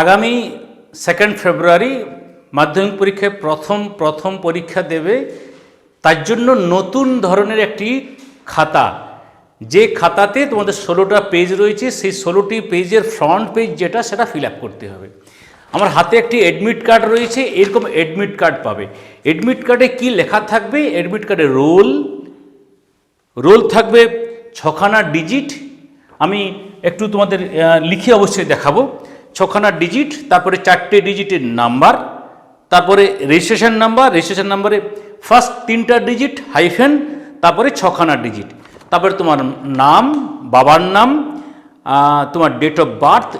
আগামী second February মাধ্যমিক পরীক্ষায় প্রথম প্রথম পরীক্ষা দেবে তার জন্য নতুন ধরনের একটি খাতা। যে খাতাতে তোমাদের ষোলোটা পেজ রয়েছে, সেই ষোলোটি পেজের ফ্রন্ট পেজ যেটা, সেটা ফিল করতে হবে। আমার হাতে একটি অ্যাডমিট কার্ড রয়েছে, এরকম অ্যাডমিট কার্ড পাবে। অ্যাডমিট কার্ডে কি লেখা থাকবে? অ্যাডমিট কার্ডে রোল রোল থাকবে ছখানা ডিজিট আমি একটু তোমাদের লিখে অবশ্যই দেখাবো। ছখানা ডিজিট তারপরে চারটে ডিজিটের নাম্বার তারপরে রেজিস্ট্রেশন নাম্বার রেজিস্ট্রেশন নাম্বারে ফার্স্ট তিনটা ডিজিট হাইফেন তারপরে ছখানা ডিজিট তারপরে তোমার নাম, বাবার নাম তোমার ডেট অফ বার্থ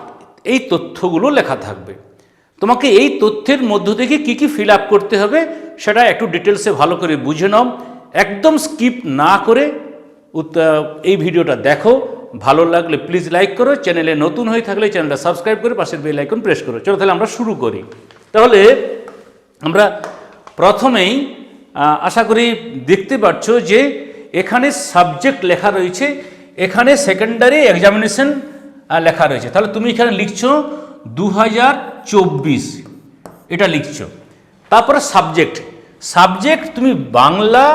এই তথ্যগুলো লেখা থাকবে। তোমাকে এই তথ্যের মধ্য থেকে কি কি ফিল আপ করতে হবে, সেটা একটু ডিটেলসে ভালো করে বুঝে নাও। একদম স্কিপ না করে এই ভিডিওটা দেখো। ভালো লাগলে প্লিজ লাইক করো চ্যানেলে নতুন হয়ে থাকলে চ্যানেলটা সাবস্ক্রাইব করে পাশের বেল আইকন প্রেস করো। চলো তাহলে আমরা শুরু করি। তাহলে আমরা প্রথমেই আশা করি দেখতে পাচ্ছ যে এখানে সাবজেক্ট লেখা রয়েছে, এখানে সেকেন্ডারি এক্সামিনেশন লেখা রয়েছে। তাহলে তুমি এখানে লিখছো দু হাজার চব্বিশ। এটা লিখছো। তারপরে সাবজেক্ট সাবজেক্ট তুমি বাংলা,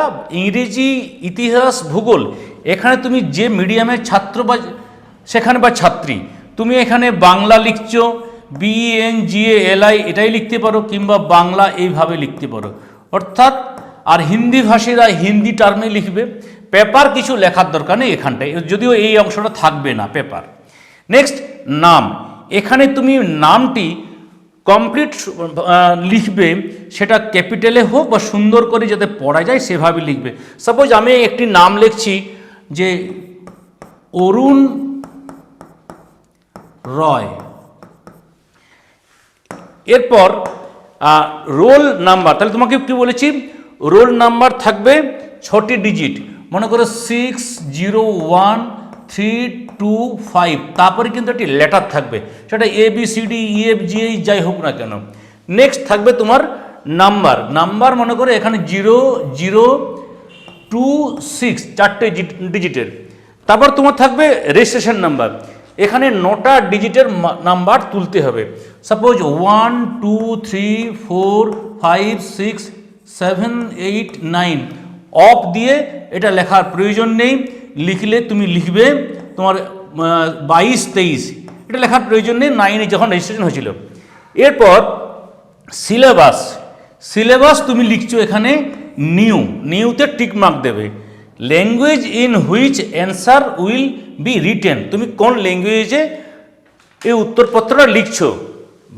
ইংরেজি, ইতিহাস, ভূগোল এখানে তুমি যে মিডিয়ামের ছাত্র বা সেখানে বা ছাত্রী, তুমি এখানে বাংলা লিখছ বিএন জিএ এলআই এটাই লিখতে পারো, কিংবা বাংলা এইভাবে লিখতে পারো। অর্থাৎ, আর হিন্দি ভাষীরা হিন্দি টার্মে লিখবে পেপার কিছু লেখার দরকার নেই এখানটায়, যদিও এই অংশটা থাকবে না পেপার নেক্সট নাম। এখানে তুমি নামটি কমপ্লিট লিখবে, সেটা ক্যাপিটালে হোক বা সুন্দর করে যাতে পড়া যায়, সেভাবে লিখবে। সাপোজ আমি একটি নাম লিখছি যে অরুণ রয়। এরপর রোল নাম্বার, তাহলে তোমাকে কি বলেছি? রোল নাম্বার থাকবে ছটি ডিজিট। মনে করো six zero one three two five. তারপরে কিন্তু একটি লেটার থাকবে। সেটা A, B, C, D, E, F, G, H, যাই হোক না কেন। নেক্সট থাকবে তোমার নাম্বার। নাম্বার মনে করো এখানে জিরো জিরো টু সিক্স চারটে ডিজিটের। তারপর তোমার থাকবে রেজিস্ট্রেশন নাম্বার এখানে নটা ডিজিটের নাম্বার তুলতে হবে। Suppose one two three four five six seven eight nine of দিয়ে এটা লেখার প্রয়োজন নেই। লিখলে তুমি লিখবে তোমার বাইশ, তেইশ। এটা লেখার প্রয়োজন নেই। নাইনে যখন রেজিস্ট্রেশন হয়েছিল। এরপর সিলেবাস সিলেবাস তুমি লিখছো এখানে নিউ, নিউতে টিক মার্ক দেবে। Language in which answer will be written. তুমি কোন ল্যাঙ্গুয়েজে এই উত্তরপত্রটা লিখছো?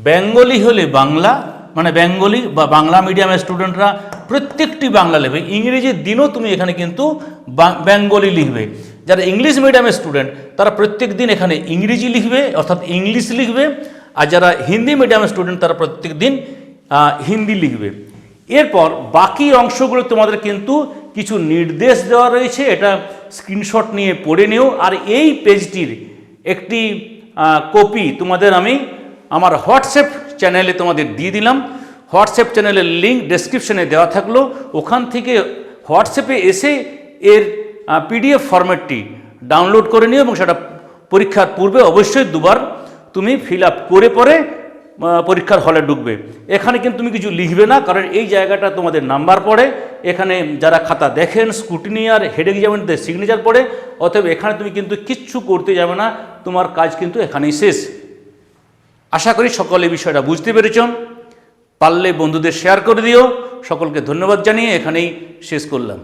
বেঙ্গলি হলে বাংলা মানে বেঙ্গলি বা বাংলা মিডিয়ামের স্টুডেন্টরা প্রত্যেকটি বাংলা লিখবে। ইংরেজির দিনও তুমি এখানে কিন্তু বেঙ্গলি লিখবে। যারা ইংলিশ মিডিয়ামের স্টুডেন্ট, তারা প্রত্যেক দিন এখানে ইংরেজি লিখবে, অর্থাৎ ইংলিশ লিখবে। আর যারা হিন্দি মিডিয়ামের স্টুডেন্ট, তারা প্রত্যেক দিন হিন্দি লিখবে। এরপর বাকি অংশগুলো তোমাদের কিন্তু কিছু নির্দেশ দেওয়া রয়েছে, এটা স্ক্রিনশট নিয়ে পড়ে নিও। আর এই পেজটির একটি কপি তোমাদের আমি আমার হোয়াটসঅ্যাপ চ্যানেলে তোমাদের দিয়ে দিলাম। হোয়াটসঅ্যাপ চ্যানেলের লিঙ্ক ডেসক্রিপশনে দেওয়া থাকল। ওখান থেকে হোয়াটসঅ্যাপে এসে এর পিডিএফ ফরম্যাটটি ডাউনলোড করে নিও এবং সেটা পরীক্ষার পূর্বে অবশ্যই দুবার তুমি ফিল আপ করে পরে পরীক্ষার হলে ঢুকবে। এখানে কিন্তু তুমি কিছু লিখবে না, কারণ এই জায়গাটা তোমাদের নাম্বার পড়ে। এখানে যারা খাতা দেখেন স্কুটিনিয়ার হেড এক্সামিনদের সিগনেচার পড়ে, অতএব এখানে তুমি কিন্তু কিচ্ছু করতে যাবে না, তোমার কাজ কিন্তু এখানেই শেষ। আশা করি সকলে বিষয়টা বুঝতে পেরেছ পারলে বন্ধুদের শেয়ার করে দিও। সকলকে ধন্যবাদ জানিয়ে এখানেই শেষ করলাম।